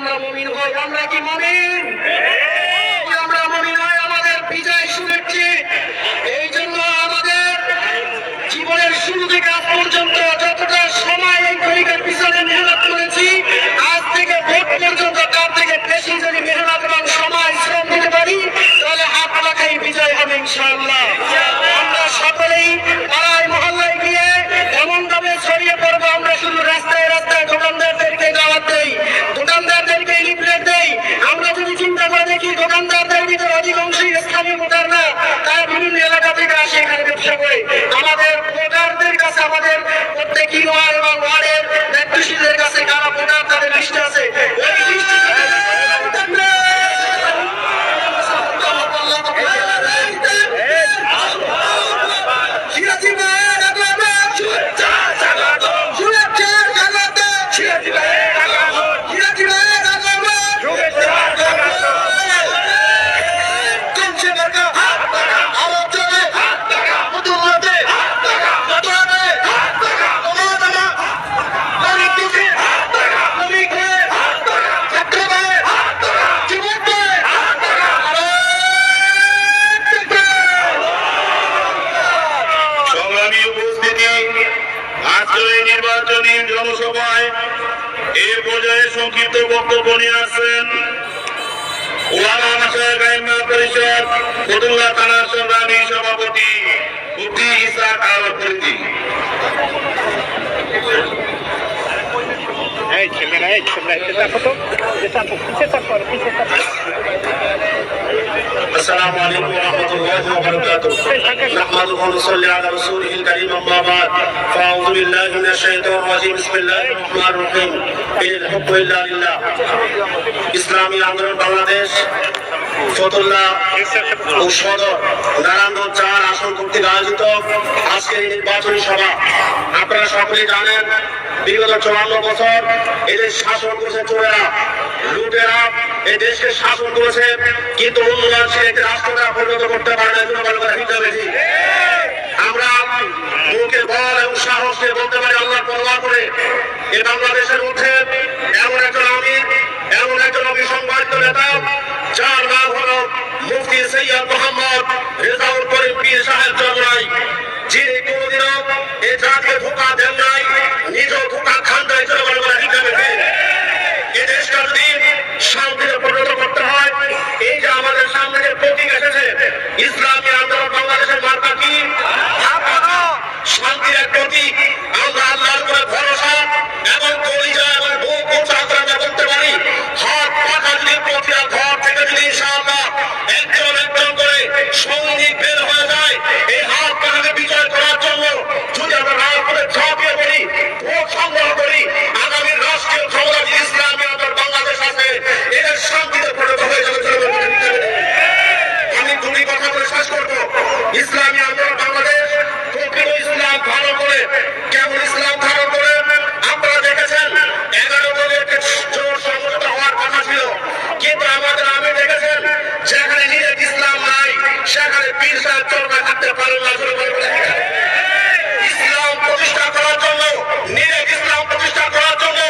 আমরা মমিন হই, আমরা কি মমিন? আমরা মমিন হই? আমাদের বিজয় সুনিশ্চিত এই জন্য আমাদের জীবনের শুরু থেকে আজ পর্যন্ত যতটা সময় এই তরিকার পিছনে মেহনত করেছি, আজ থেকে ভোট পর্যন্ত তার থেকে বেশি যদি মেহনত এবং সময়, শ্রম দিতে পারি, তাহলে হাত লাখাই বিজয় হবে ইনশাআল্লাহ। আমরা সকলেই পাড়ায়, মহল্লায় গিয়ে এমন ভাবে ছড়িয়ে পড়ব, আমরা শুধু রাস্তায় রাস্তায় দোকানদারদেরকে দাওয়াত দোকানদারদেরকে লিফলেট দেই আমরা যদি চিন্তা করে দেখি দোকানদারদের ভিতরে অধিকাংশই স্থানীয় ভোটার না। তারা বিভিন্ন এলাকা থেকে আসে এখানে ব্যবসা করে। আমাদের ভোটারদের কাছে আমাদের প্রত্যেক ইউনিয়ন এবং ওয়ার্ডের নেতৃত্বশীলদের কাছে কারা ভোটার তাদের লিস্ট আছে। ওই লিস্ট পরিষদ ফতুল্লা থানার সংগ্রামী সভাপতি মুফতি ইসাক আল ফরিদি এই ছেলেরা এই ছেলেরা এসে থাকো তো এসে থাকো পিছিয়ে থাকো আর পিছিয়ে থাকো السلام عليكم ورحمة الله وبركاته نحمده ونصلي على رسوله الكريم أما بعد فأعوذ بالله من الشيطان الرجيم بسم الله الرحمن الرحيم إن الحب إلا لله ইসলামী আন্দোলন বাংলাদেশ ফতুল্লাহ ও সদর নারায়ণগঞ্জ চার আসন কর্তৃক আয়োজিত আজকের নির্বাচনী সভা। আপনারা সকলেই জানেন, বিগত চুয়ান্ন বছর এদের শাসন করেছে চোরেরা, লুটেরা। এই দেশকে শাসন করেছে, কিন্তু উন্নয়নশীল একটি রাষ্ট্রটা পরিণত করতে পারে না কোনো ভালো করে বেশি। আমরা মুখে বল এবং সাহস নিয়ে বলতে পারি আল্লাহ পরোয়া করে এই বাংলাদেশের মধ্যে এমন একজন আমির, এমন একজন অবিসংবাদিত নেতা যার নাম হলো মুফতি সৈয়দ মোহাম্মদ রেজাউল করিম পীর সাহেব চন্দ্রাই, যিনি কোনোদিনও এই জাতিকে ধোকা দেন নাই নিজেও ধোকা খান নাই জনগণ হিসাবে যদি শান্তিতে পরিণত করতে হয়, এই যে আমাদের সামনে যে প্রতীক এসেছে, ইসলামী আন্দোলন বাংলাদেশের মার্কা কি? সাহেব চলবে থাকতে পারেন না বলে দিতে। ইসলাম প্রতিষ্ঠা করার জন্য নিরেক ইসলাম প্রতিষ্ঠা করার জন্য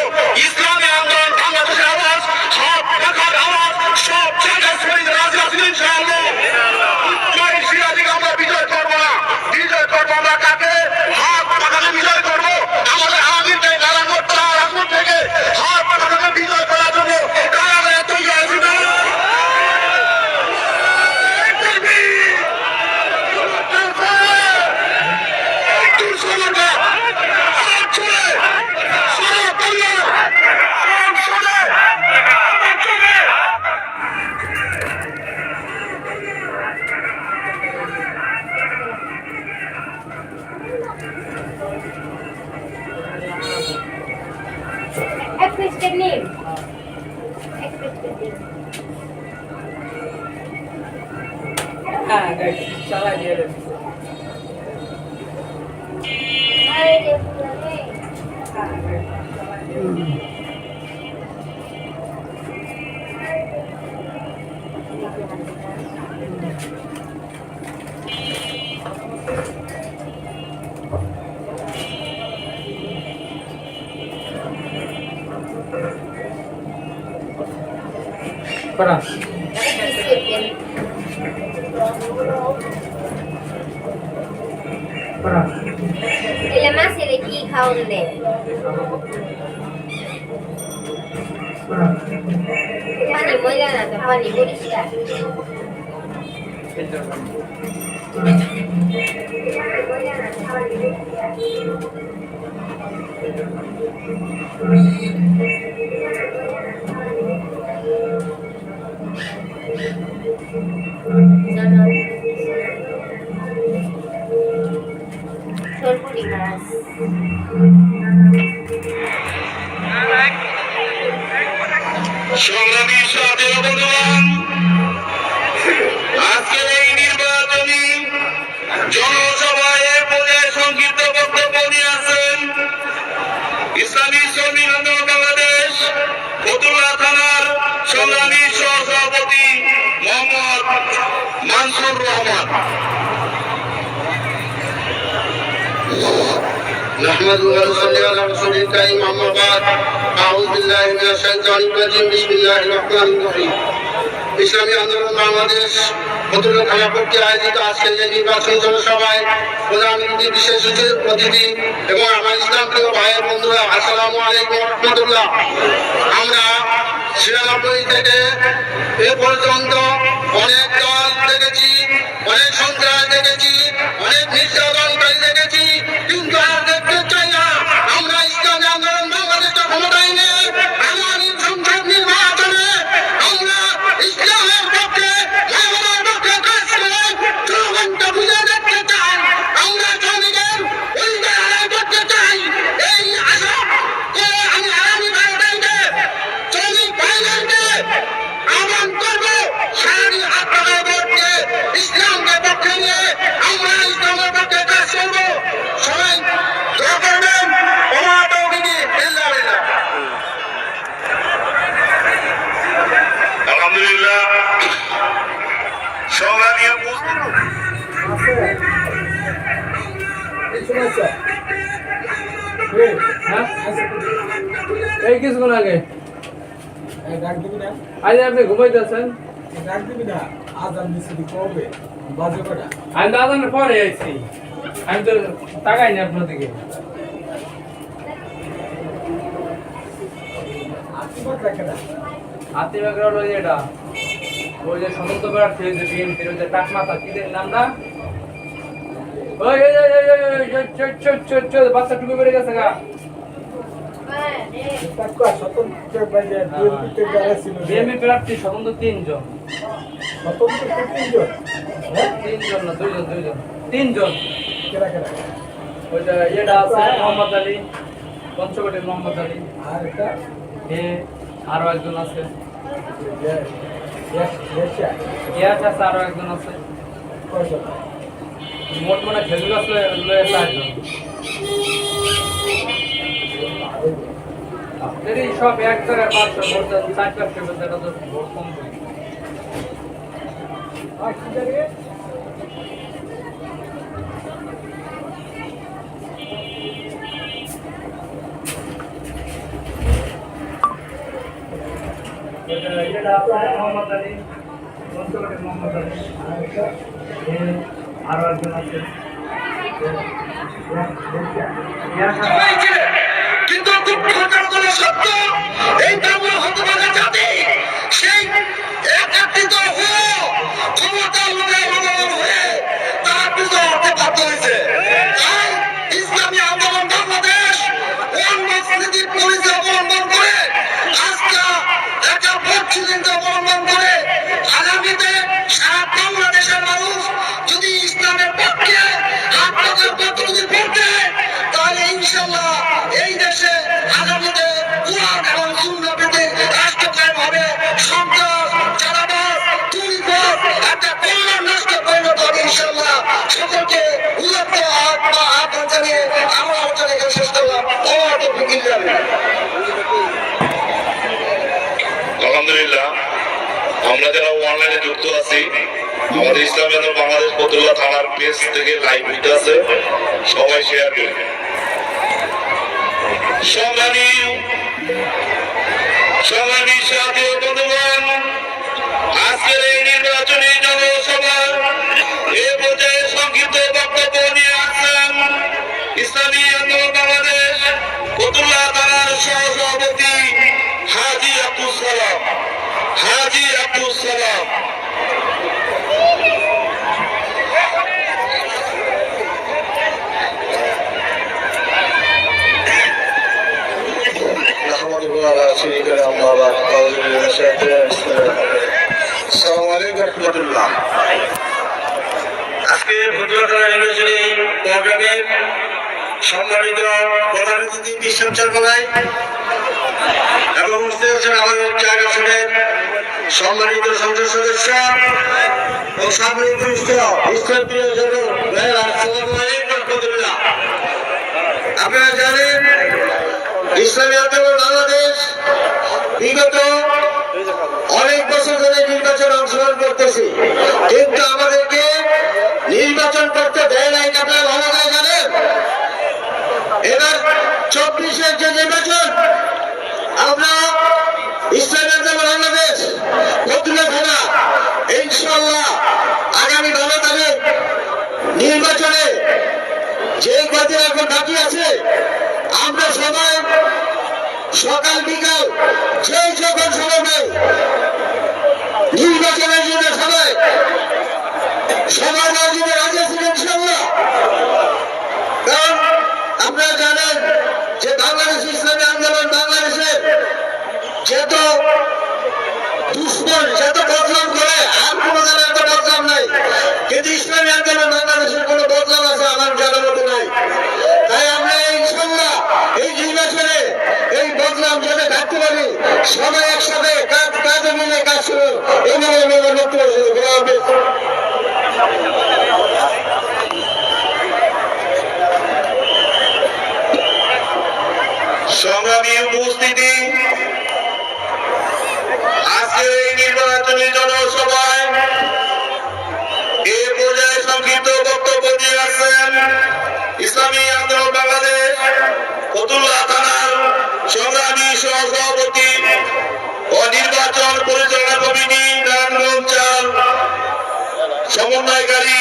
ইসলামী বিজয় করব না কাকে করা বিস্কিট দেন করা এলে মাছের কি খাওয়ান দেয় পানি ময়লা না তো সংগ্রামী সাথে বন্ধুগণ, আজকের এই নির্বাচনী জনসভায় পর্যায়ে সংক্ষিপ্ত বক্তব্য নিয়ে আসেন ইসলামী শ্রমিক আন্দোলন বাংলাদেশ, ফতুল্লা থানার সংগ্রামী সহসভাপতি মোহাম্মদ মানসুর রহমান نحمد ونصلي على رسول الكريم أما بعد أعوذ بالله من الشيطان الرجيم بسم الله الرحمن الرحيم ইসলামী আন্দোলন বাংলাদেশ ফতুল্লা থানা পক্ষে আয়োজিত আজকের এই নির্বাচন জনসভায় প্রধান বিশেষ অতিথি এবং আমার ইসলাম প্রিয় ভাইয়ের বন্ধুরা, আসসালামু আলাইকুম রহমতুল্লাহ। আমরা ছিয়ানব্বই থেকে এ পর্যন্ত অনেক দল দেখেছি, অনেক সন্ত্রাস দেখেছি, অনেক নির্যাতনকারী দেখেছি। এই কিছুক্ষণ আগে না আজ আপনি ঘুমাইতেছেন ডাক দিবি না আজান বাজে কটা আমি দাদানের পরে আইছি আমি তো তাকাই না আপনার দিকে আত্মীয় হলো এটা ওই যে সমস্ত প্রার্থী যে বিএনপির ওই যে টাকমাথা কি যে নামটা ওই বাচ্চা টুকু বেড়ে গেছে গা তিনজন তিনজন। তিনজন না, দুইজন দুইজন। তিনজন। ইয়েটা আছে আর একজন আছে। আরও একজন আছে। মোট মানে খেজুর আছে যদি সব এক জায়গায় পাঁচশো ভোট চার পাঁচশো ভোট ভোট কম আরও একজন আছে। কিন্তু এই বাংলা হতভাগা জাতি, সেই একাত্রিত হয়ে ক্ষমতা লোভে বাধ্য হয়েছে। ইসলামী আন্দোলন বাংলাদেশ অন্যনীতির পরিচয় অবলম্বন করে, আজকে একটা ভোট অবলম্বন করে, আগামীতে আছি। আমাদের বাংলাদেশ পত্রিকা থানার পেজ থেকে লাইভ আছে। সবাই শেয়ার করবে সাথে বন্ধুগণ, আজকের এই নির্বাচনী জনসভা এ পর্যায়ে সংক্ষিপ্ত বক্তব্য নিয়ে আসছেন ইসলামী আন্দোলন বাংলাদেশ ফতুল্লাহ সহসভাপতি হাজি আব্দুল সালাম। হাজি আব্দুল সালাম। نحمده وعلى شريك له أما بعد أعوذ بالله من الشيطان الرجيم السلام عليكم ورحمة الله আজকে ফুটবল ইউনিভার্সিটি প্রোগ্রামের সম্মানিত প্রধান অতিথি বিশ্বচর গলায় এবং উপস্থিত আছেন আমাদের চার আসনের সম্মানিত সংসদ সদস্য ও সামরিক পৃষ্ঠ ইসলাম প্রিয় জন আসসালামু আলাইকুম রহমতুল্লাহ আপনারা জানেন ইসলামী আন্দোলন বাংলাদেশ বিগত অনেক বছর ধরে নির্বাচন অংশগ্রহণ করতেছি। কিন্তু আমাদেরকে নির্বাচন করতে দেয় নাই আপনারা ভালো করে জানেন। এবার চব্বিশের যে নির্বাচন, আমরা ইসলামী আন্দোলন বাংলাদেশ বদলে থানা ইনশাল্লাহ আগামী বারো তারিখ নির্বাচনে যে কদিন এখন বাকি আছে সবাই সকাল বিকাল যে যখন সময় নির্বাচনের জন্য সবাই সবার রাজনীতি রাজি আছেন ইনশাল্লাহ কারণ আপনারা জানেন যে বাংলাদেশ ইসলামী আন্দোলন বাংলাদেশের যত দুশ্মন, যত বদনাম করে, আর কোন দলের এত বদনাম নাই। কিন্তু ইসলামী আন্দোলন বাংলাদেশের কোনো বদনাম আছে, আমার জানার মতো নাই। এই নির্বাচনে এই বদনাম যাতে থাকতে পারি। সবাই একসাথে কাজ কাজে মিলে কাজ করো এইভাবে আমি আমার শুরু করা সংগ্রামী উপস্থিতি, আজকের এই নির্বাচনী জনসভায় এ পর্যায়ে সংক্ষিপ্ত বক্তব্য দিয়ে আসছেন ইসলামী ফতুল্লাহ থানার সংগ্রামী সহসভাপতি ও নির্বাচন পরিচালনা কমিটি নারায়ণগঞ্জ চাল সমন্বয়কারী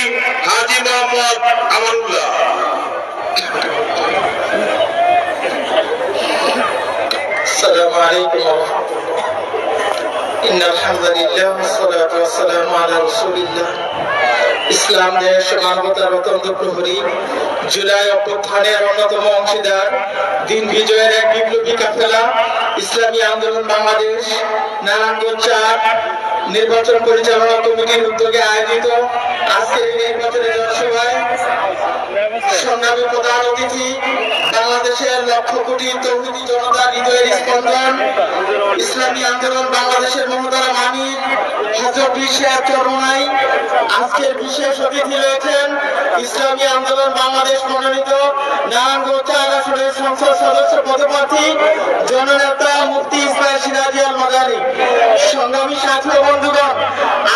হাজি মোহাম্মদ আমানুল্লাহ السلام عليكم ورحمة الله إن الحمد لله والصلاة والسلام على رسول الله ইসলাম দেশ মানবতার অত্যন্ত প্রহরী জুলাই অভ্যুত্থানের অন্যতম অংশীদার দিন বিজয়ের এক বিপ্লবী কাফেলা ইসলামী আন্দোলন বাংলাদেশ নারায়ণগঞ্জ চার নির্বাচন পরিচালনা কমিটির উদ্যোগে আয়োজিত আজকের এই নির্বাচনী জনসভায় সংগ্রামী প্রধান অতিথি, বাংলাদেশের লক্ষ কোটি তৌহিদি জনতা হৃদয়ের স্পন্দন, ইসলামী আন্দোলন বাংলাদেশের মমতারা মামির হজরত বিশ্বের চরমাই আজকের বিশেষ অতিথি রয়েছেন ইসলামী আন্দোলন বাংলাদেশ মনোনীত নারায়ণগঞ্জ চার আসনের সংসদ সদস্য পদপ্রার্থী, জননেতা মুফতি ইসমাইল সিরাজি আল মাদারি সংগ্রামী সাথী বন্ধুগণ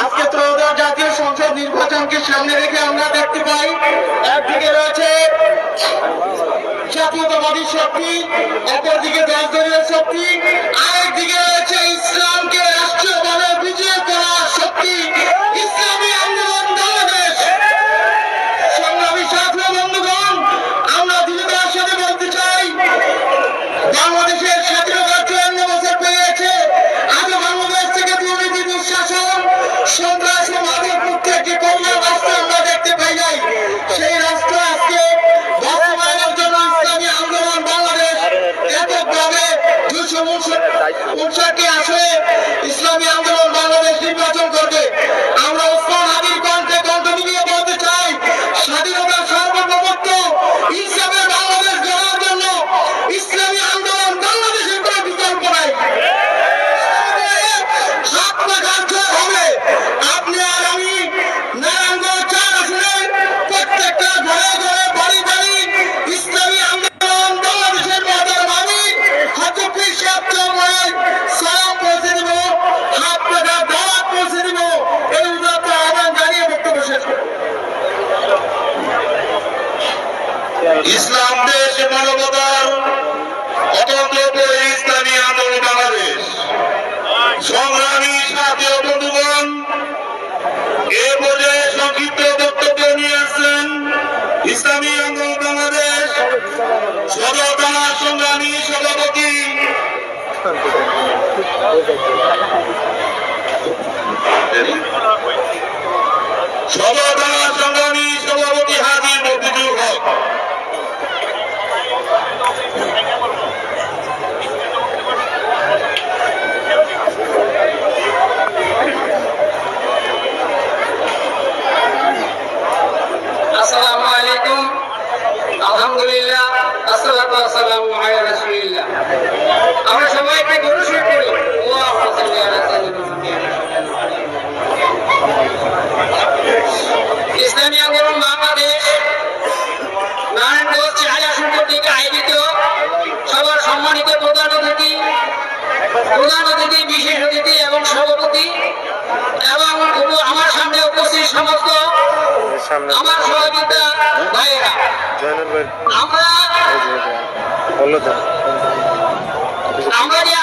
আজকে ত্রয়োদশ জাতীয় সংসদ নির্বাচনকে সামনে রেখে আমরা দেখতে পাই, একদিকে রয়েছে জাতীয়তাবাদী শক্তি, অপরদিকে দেশদলীয় শক্তি, আরেকদিকে রয়েছে ইসলামকে রাষ্ট্রীয় দলে বিজয়। সংগ্রামী সভাপতি হাজির মফিজুল হক আসসালামু আলাইকুম আলহামদুলিল্লাহ আসসালাতু ওয়াসসালামু আলা রাসূলিল্লাহ আমরা সবাই গরু শুরু করি। ইসলামী আন্দোলন বাংলাদেশ নারায়ণগঞ্জ আয়োজিত সবার সম্মানিত প্রধান অতিথি প্রধান অতিথি বিশেষ অতিথি এবং সভাপতি এবং আমার সামনে উপস্থিত সমস্ত আমার সহযোগিতা ভাইয়েরা। আমরা আমরা যে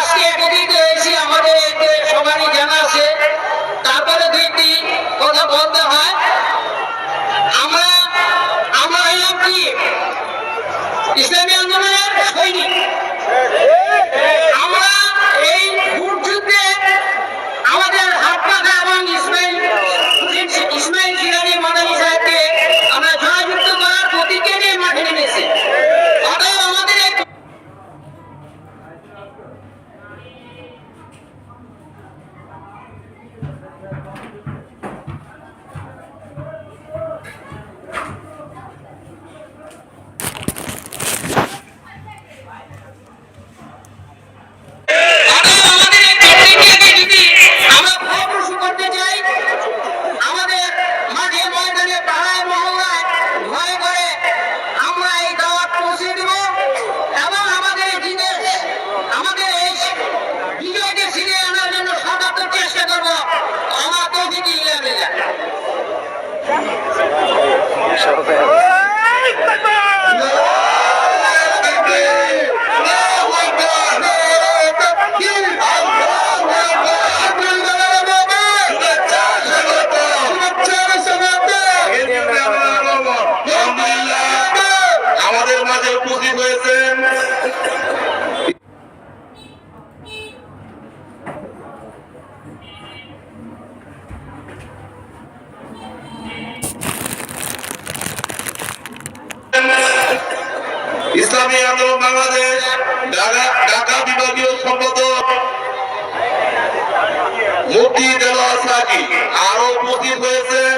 উপস্থিত হয়েছেন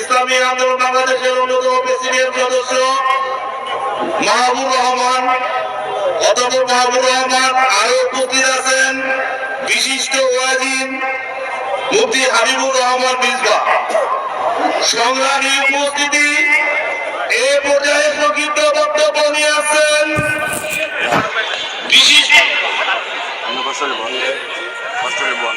ইসলামী আন্দোলন বাংলাদেশের অন্যতম প্রেসিডেন্ট সদস্য মাহবুব রহমান, অধ্যাপক মাহবুব রহমান আরও উপস্থিত আছেন। বিশিষ্ট ওয়াজিন মুফতি হাবিবুর রহমান মিসবা সংগ্রামী উপস্থিতি এ পর্যায়ে সংক্ষিপ্ত বক্তব্য নিয়ে আসছেন। বিশিষ্ট কষ্টে বল কষ্টে বল